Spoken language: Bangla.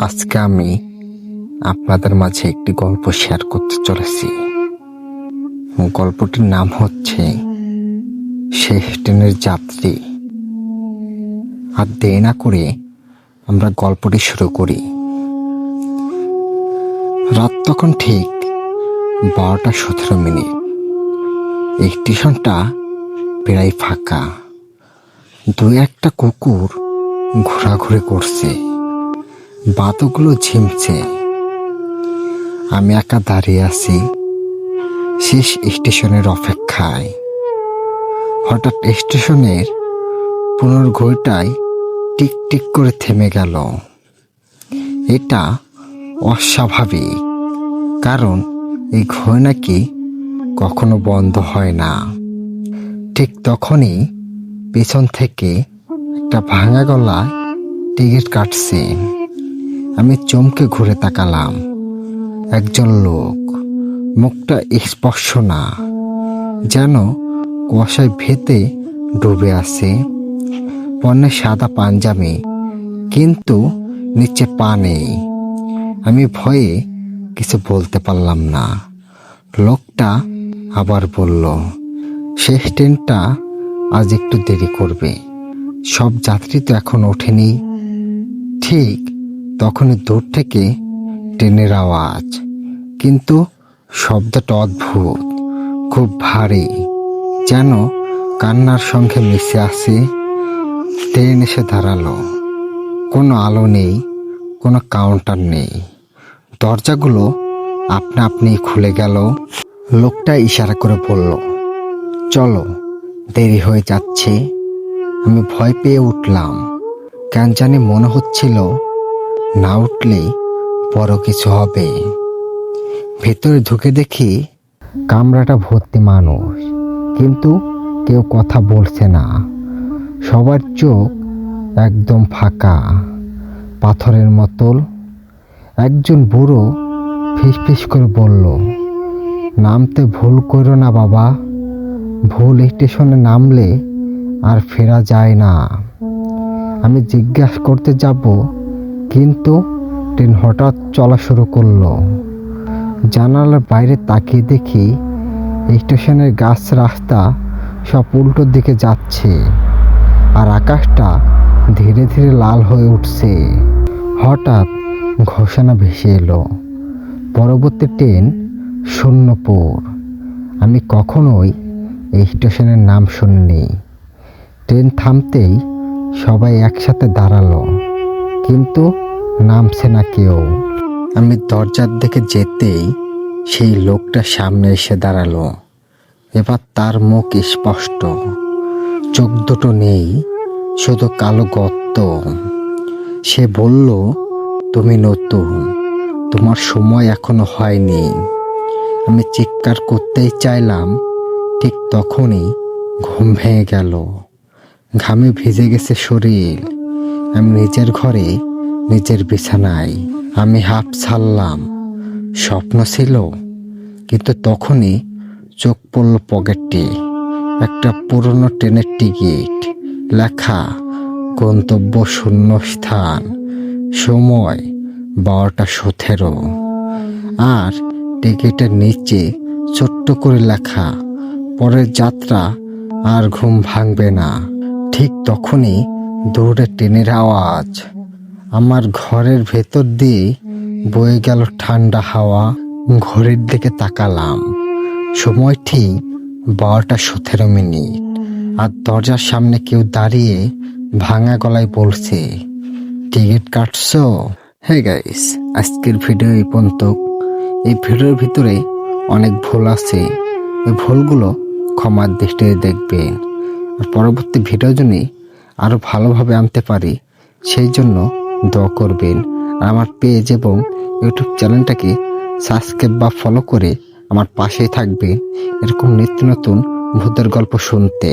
আজকে আমি আপনাদের মাঝে একটি গল্প শেয়ার করতে চলেছি। গল্পটির নাম হচ্ছে শেষ ট্রেনের যাত্রী। আর দেরি না করে আমরা গল্পটি শুরু করি। রাত তখন ঠিক বারোটা সতেরো মিনিট। স্টেশনটা প্রায় ফাঁকা। দু একটা কুকুর ঘোরাঘুরি করছে। বাতগুলো ঝিমছে। আমি একা দাঁড়িয়ে আছি, শেষ স্টেশনের অপেক্ষায়। হঠাৎ স্টেশনের পুনর্ঘড়িটায় টিক টিক করে থেমে গেল। এটা অস্বাভাবিক, কারণ এই ঘড়ি নাকি কখনো বন্ধ হয় না। ঠিক তখনই পেছন থেকে একটা ভাঙা গলায় টিকিট কাটছে। আমি চমকে ঘুরে তাকালাম। একজন লোক, মুখটা স্পর্শ না যেন কুয়াশায় ভেতে ডুবে আছে। পণ্যে সাদা পাঞ্জাবি, কিন্তু নিচে পা নেই। আমি ভয়ে কিছু বলতে পারলাম না। লোকটা আবার বলল, শেষ ট্রেনটা আজ একটু দেরি করবে। সব যাত্রী তো এখন ওঠেনি। ঠিক তখনই দূর থেকে ট্রেনের আওয়াজ। কিন্তু শব্দটা অদ্ভুত, খুব ভারী। যেন কান্নার সঙ্গে মিশে আসে ট্রেন এসে দাঁড়াল। কোনো আলো নেই, কোনো কাউন্টার নেই। দরজাগুলো আপনা আপনি খুলে গেল। লোকটা ইশারা করে বলল, চলো, দেরি হয়ে যাচ্ছে। আমি ভয় পেয়ে উঠলাম। কেন জানি মনে হচ্ছিল না উঠলে বড় কিছু হবে। ভেতরে ঢুকে দেখি কামরাটা ভর্তি মানুষ, কিন্তু কেউ কথা বলছে না। সবার চোখ একদম ফাঁকা, পাথরের মতল। একজন বুড়ো ফিসফিস করে বলল, নামতে ভুল করো না বাবা, ভুল স্টেশনে নামলে আর ফেরা যায় না। আমি জিজ্ঞাসা করতে যাব কিন্তু ট্রেন হঠাৎ চলা শুরু করল। জানালার বাইরে তাকিয়ে দেখি স্টেশনের গাছ রাস্তা সব উল্টোর দিকে যাচ্ছে আর আকাশটা ধীরে ধীরে লাল হয়ে উঠছে। হঠাৎ ঘোষণা ভেসে এলো, পরবর্তী ট্রেন শূন্যপুর। আমি কখনোই এই স্টেশনের নাম শুনিনি। ট্রেন থামতেই সবাই একসাথে দাঁড়াল। কিন্তু নামছে না কেউ। আমি দরজার দিকে যেতেই সেই লোকটা সামনে এসে দাঁড়াল। এবার তার মুখ স্পষ্ট। চোখ দুটো নেই, শুধু কালো গর্ত। সে বলল, তুমি নতুন, তোমার সময় এখনও হয়নি। আমি চিৎকার করতেই চাইলাম, ঠিক তখনই ঘুম ভেঙে গেল। ঘামে ভিজে গেছে শরীর। আমি নিজের ঘরে, নিজের বিছানায় আমি হাফ ছাড়লাম। স্বপ্ন ছিল, কিন্তু তখনই চোখ পড়ল পকেটে। একটা পুরনো ট্রেনের টিকিট, লেখা গন্তব্য শূন্য স্থান সময় বারোটা সতেরো। আর টিকিটের নিচে ছোট্ট করে লেখা, পরের যাত্রা আর ঘুম ভাঙবে না। ঠিক তখনই দৌড়ে ট্রেনের আওয়াজ। আমার ঘরের ভেতর দিয়ে বয়ে গেল ঠান্ডা হাওয়া। ঘড়ির দিকে তাকালাম। সময় ঠিক বারোটা সতেরো মিনিট। আর দরজার সামনে কেউ দাঁড়িয়ে ভাঙা গলায় বলছে, টিকিট কাটছো? হ্যাঁ গাইস আজকের ভিডিও এই পর্যন্ত। এই ভিডিওর ভিতরে অনেক ভুল আছে। এই ভুলগুলো ক্ষমার দৃষ্টিতে দেখবেন। আর পরবর্তী ভিডিও জন্য আরও ভালোভাবে আনতে পারি, সেই জন্য দোয়া করবেন। আর আমার পেজ এবং ইউটিউব চ্যানেলটাকে সাবস্ক্রাইব বা ফলো করে আমার পাশেই থাকবে। এরকম নিত্য নতুন ভূতের গল্প শুনতে।